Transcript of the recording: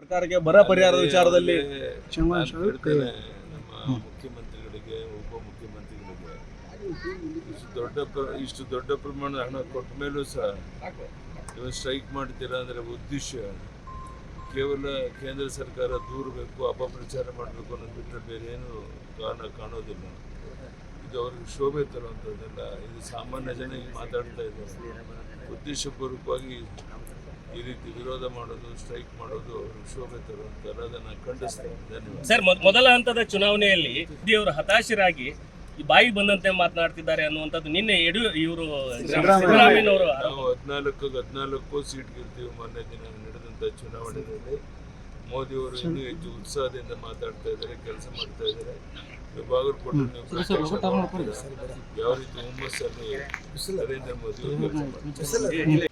ಸರ್ಕಾರಕ್ಕೆ ಬರ ಪರಿಹಾರದ ವಿಚಾರದಲ್ಲಿ ನಮ್ಮ ಮುಖ್ಯಮಂತ್ರಿಗಳಿಗೆ ಉಪಮುಖ್ಯಮಂತ್ರಿಗಳಿಗೆ ಇಷ್ಟು ದೊಡ್ಡ ಪ್ರ- ಇಷ್ಟು ದೊಡ್ಡ ಪ್ರಮಾಣದ ಹಣ ಕೊಟ್ಟ ಮೇಲೂ ಸಹ ನೀವು ಸ್ಟ್ರೈಕ್ ಮಾಡ್ತೀರಾ ಅಂದರೆ ಉದ್ದೇಶ ಕೇವಲ ಕೇಂದ್ರ ಸರ್ಕಾರ ದೂರಬೇಕು ಅಪಪ್ರಚಾರ ಮಾಡಬೇಕು ಅನ್ನೋದು ಬಿಟ್ಟರೆ ಬೇರೆ ಏನು ಕಾರಣ ಕಾಣೋದಿಲ್ಲ. ಇದು ಅವ್ರಿಗೆ ಶೋಭೆ ತರುವಂಥದ್ದಲ್ಲ. ಇದು ಸಾಮಾನ್ಯ ಜನ ಈಗ ಮಾತಾಡ್ತಾ ಇದ್ದಾರೆ. ಉದ್ದೇಶಪೂರ್ವಕವಾಗಿ ಈ ರೀತಿ ವಿರೋಧ ಮಾಡೋದು ಸ್ಟ್ರೈಕ್ ಮಾಡೋದು ಶೋಭೆ ತರುವಂತಲ್ಲ ಅದನ್ನು ಖಂಡಿಸ್ತೇನೆ ಧನ್ಯವಾದ. ಸರ್ ಮೊದಲ ಹಂತದ ಚುನಾವಣೆಯಲ್ಲಿ ಮೋದಿಯವರು ಹತಾಶರಾಗಿ ಬಾಯಿ ಬಾಯಿಗೆ ಬಂದಂತೆ ಮಾತನಾಡ್ತಿದ್ದಾರೆ ಅನ್ನುವಂಥದ್ದು ನಿನ್ನೆ ಯಡಿಯೂ ಇವರು ಸಿದ್ದರಾಮಯ್ಯನವರು ನಾವು ಹದಿನಾಲ್ಕು ಹದಿನಾಲ್ಕು ಸೀಟ್ ಗೆಲ್ತೀವಿ ಮೊನ್ನೆ ದಿನ ನಡೆದಂಥ ಚುನಾವಣೆಯಲ್ಲಿ. ಮೋದಿಯವರು ಇನ್ನೂ ಹೆಚ್ಚು ಉತ್ಸಾಹದಿಂದ ಮಾತಾಡ್ತಾ ಇದ್ದಾರೆ ಕೆಲಸ ಮಾಡ್ತಾ ಇದ್ದಾರೆ. ಬಾಗಲಕೋಟೆ ನೀವು. ಯಾವ ರೀತಿ ಹುಮ್ಮಸ್ಸಲ್ಲಿ ನರೇಂದ್ರ ಮೋದಿ ಅವರು